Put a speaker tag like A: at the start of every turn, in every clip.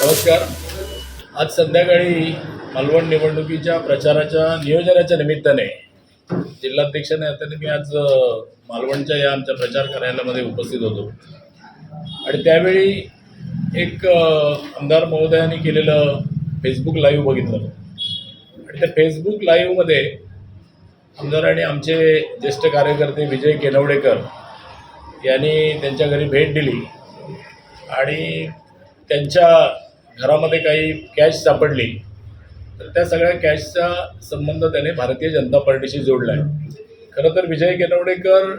A: नमस्कार. आज संध्याकाळी मालवण निवडणुकीच्या प्रचाराच्या नियोजनाच्या निमित्ताने जिल्हाध्यक्षाने आता मी आज मालवणच्या या आमच्या प्रचार कार्यालयामध्ये उपस्थित होतो. आणि त्यावेळी एक आमदार महोदयांनी केलेलं फेसबुक लाईव्ह बघितलं. आणि त्या फेसबुक लाईव्हमध्ये आमदारांनी आमचे ज्येष्ठ कार्यकर्ते विजय केनवडेकर यांनी त्यांच्या घरी भेट दिली. आणि त्यांच्या घरामध्ये काही कॅश सापडली तर त्या सगळ्या कॅशचा संबंध त्याने भारतीय जनता पार्टीशी जोडला आहे. खरं तर विजय केनवडेकर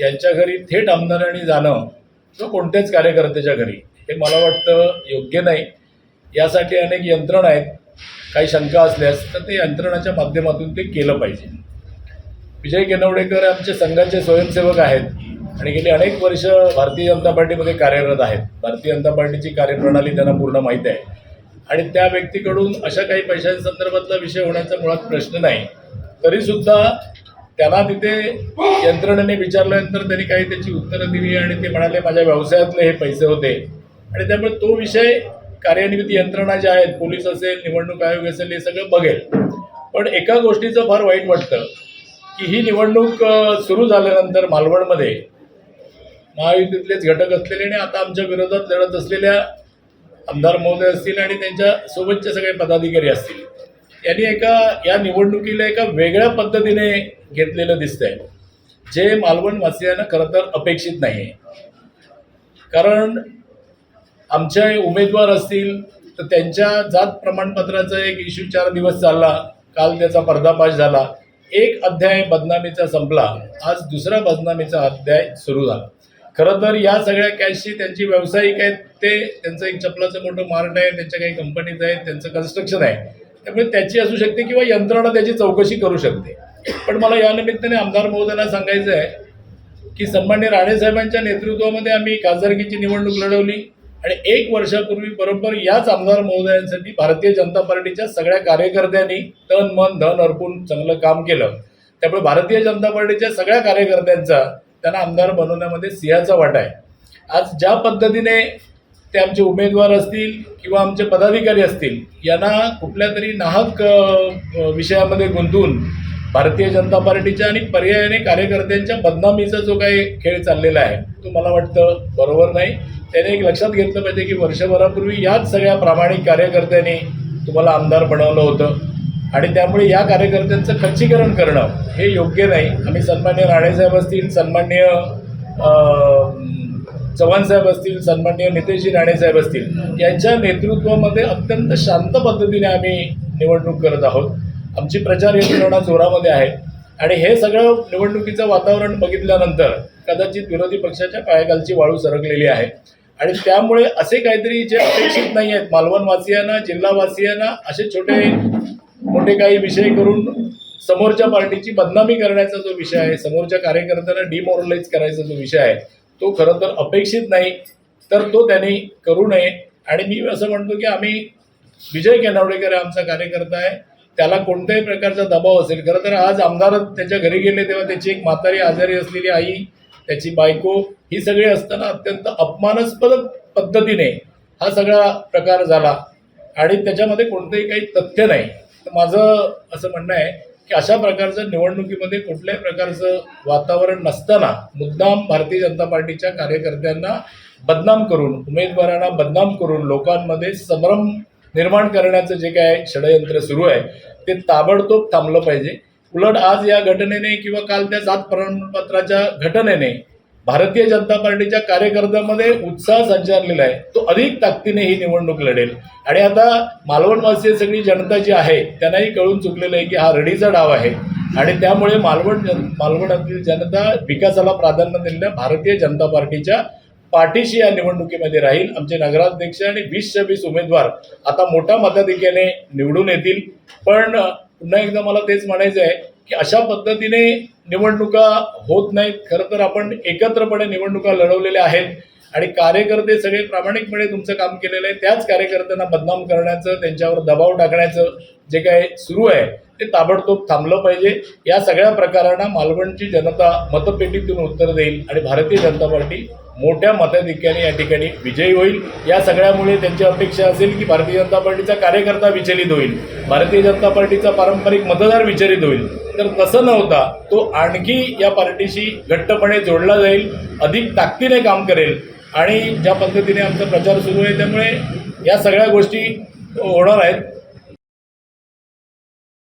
A: यांच्या घरी थेट आमदारांनी जाणं किंवा कोणत्याच कार्यकर्त्याच्या घरी हे मला वाटतं योग्य नाही. यासाठी अनेक यंत्रणा आहेत काही शंका असल्यास तर ते यंत्रणाच्या माध्यमातून ते केलं पाहिजे. विजय केनवडेकर आमचे संघाचे स्वयंसेवक आहेत. आणि गेली अनेक वर्ष भारतीय जनता पार्टीमध्ये कार्यरत आहेत. भारतीय जनता पार्टीची कार्यप्रणाली त्यांना पूर्ण माहीत आहे. आणि त्या व्यक्तीकडून अशा काही पैशांसंदर्भातला विषय होण्याचा मुळात प्रश्न नाही. तरीसुद्धा त्यांना तिथे यंत्रणेने विचारल्यानंतर त्यांनी काही त्याची उत्तरं दिली आणि ते म्हणाले माझ्या व्यवसायातले हे पैसे होते. आणि त्यामुळे तो विषय कार्यान्वित यंत्रणा ज्या आहेत पोलीस असेल निवडणूक आयोग असेल हे सगळं बघेल. पण एका गोष्टीचं फार वाईट वाटतं की ही निवडणूक सुरू झाल्यानंतर मालवणमध्ये महायुतीतलेच घटक असलेले आणि आता आमच्या विरोधात लढत असलेल्या आमदार महोदय असतील आणि त्यांच्या सोबतचे सगळे पदाधिकारी असतील. यांनी एका या निवडणुकीला एका वेगळ्या पद्धतीने घेतलेलं दिसतंय. जे मालवण वासियांना खरं तर अपेक्षित नाही आहे कारण आमचे उमेदवार असतील तर त्यांच्या जात प्रमाणपत्राचा एक इश्यू चार दिवस चालला. काल त्याचा पर्दाफाश झाला. एक अध्याय बदनामीचा संपला. आज दुसरा बदनामीचा अध्याय सुरू झाला. खरं तर या सगळ्या कॅशची त्यांची व्यावसायिक आहेत ते त्यांचं एक चपलाचं मोठं मार्ट आहे त्यांच्या काही कंपनीज आहेत त्यांचं कन्स्ट्रक्शन आहे. त्यामुळे त्याची असू शकते किंवा यंत्रणा त्याची चौकशी करू शकते. पण मला या निमित्ताने आमदार महोदयांना सांगायचं आहे की सन्मान्य राणेसाहेबांच्या नेतृत्वामध्ये आम्ही खासदारकीची निवडणूक लढवली आणि एक वर्षापूर्वी बरोबर याच आमदार महोदयांसाठी भारतीय जनता पार्टीच्या सगळ्या कार्यकर्त्यांनी तन मन धन अर्पून चांगलं काम केलं. त्यामुळे भारतीय जनता पार्टीच्या सगळ्या कार्यकर्त्यांचा त्यांना आमदार बनवण्यामध्ये सिंहाचा वाटा आहे. आज ज्या पद्धतीने ते आमचे उमेदवार असतील किंवा आमचे पदाधिकारी असतील यांना कुठल्या तरी नाहक विषयामध्ये गुंतवून भारतीय जनता पार्टीच्या आणि पर्यायाने कार्यकर्त्यांच्या बदनामीचा जो काही खेळ चाललेला आहे तो मला वाटतं बरोबर नाही. त्याने एक लक्षात घेतलं पाहिजे की वर्षभरापूर्वी याच सगळ्या प्रामाणिक कार्यकर्त्यांनी तुम्हाला आमदार बनवलं होतं. आणि त्यामुळे या कार्यकर्त्यांचं खच्चीकरण करणं हे योग्य नाही. आम्ही सन्मान्य राणेसाहेब असतील सन्मान्य चव्हाणसाहेब असतील सन्मान्य नितेशजी राणेसाहेब असतील यांच्या नेतृत्वामध्ये अत्यंत शांत पद्धतीने आम्ही निवडणूक करत आहोत. आमची प्रचार यंत्रणा जोरामध्ये आहे. आणि हे सगळं निवडणुकीचं वातावरण बघितल्यानंतर कदाचित विरोधी पक्षाच्या पायाखालची वाळू सरकलेली आहे. आणि त्यामुळे असे काहीतरी जे अपेक्षित नाही आहेत मालवणवासियांना जिल्हावासियांना असे छोटे मोठे काही विषय करून समोरच्या पार्टीची बदनामी करण्याचा जो विषय आहे समोरच्या कार्यकर्त्यांना डिमोरलाइज करायचा जो विषय आहे तो खरं तर अपेक्षित नाही. तर तो त्यांनी करू नये. आणि मी असं म्हणतो की आम्ही विजय केनावडेकर आमचा कार्यकर्ता आहे. त्याला कोणत्याही प्रकारचा दबाव असेल खरं तर आज आमदार त्याच्या घरी गेले तेव्हा त्याची एक म्हातारी आजारी असलेली आई त्याची बायको ही सगळी असताना अत्यंत अपमानास्पद पद्धतीने हा सगळा प्रकार झाला. आणि त्याच्यामध्ये कोणतंही काही तथ्य नाही. तर माझं असं म्हणणं आहे की अशा प्रकारचं निवडणुकीमध्ये कुठल्याही प्रकारचं वातावरण नसताना मुद्दाम भारतीय जनता पार्टीच्या कार्यकर्त्यांना बदनाम करून उमेदवारांना बदनाम करून लोकांमध्ये संभ्रम निर्माण करण्याचं जे काय षडयंत्र सुरू आहे ते ताबडतोब थांबलं पाहिजे. उलट आज या घटनेने किंवा काल त्या जात प्रमाणपत्राच्या घटनेने भारतीय जनता पार्टीच्या कार्यकर्त्यांमध्ये उत्साह संचारलेला आहे. तो अधिक ताकदीने ही निवडणूक लढेल. आणि आता मालवणवासीय सगळी जनता जी आहे त्यांनाही कळून चुकलेलं आहे की हा रडीचा डाव आहे. आणि त्यामुळे मालवण जन मालवणातील जनता विकासाला प्राधान्य दिलेल्या भारतीय जनता पार्टीच्या पाठीशी या निवडणुकीमध्ये राहील. आमचे नगराध्यक्ष आणि वीसच्या वीस उमेदवार आता मोठ्या मताधिक्याने निवडून येतील. पण पुन्हा एकदा मला तेच म्हणायचं आहे की अशा पद्धतीने निवडणुका होत नाहीत. खरं तर आपण एकत्रपणे निवडणुका लढवलेल्या आहेत आणि कार्यकर्ते सगळे प्रामाणिकपणे तुमचं काम केलेलं आहे. त्याच कार्यकर्त्यांना बदनाम करण्याचं त्यांच्यावर दबाव टाकण्याचं जे काय सुरू आहे ते ताबडतोब थांबलं पाहिजे. या सगळ्या प्रकारांना मालवणची जनता मतपेटीतून उत्तर देईल आणि भारतीय जनता पार्टी मोठ्या मताधिक्याने या ठिकाणी विजयी होईल. या सगळ्यामुळे त्यांची अपेक्षा असेल की भारतीय जनता पार्टीचा कार्यकर्ता विचलित होईल. भारतीय जनता पार्टीचा पारंपरिक मतदार विचलित होईल. तर तसं नव्हता तो आणखी या पार्टीशी घट्टपणे जोडला जाईल अधिक ताकदीने काम करेल. आणि ज्या पद्धतीने आमचा प्रचार सुरू आहे त्यामुळे या सगळ्या गोष्टी होणार आहेत.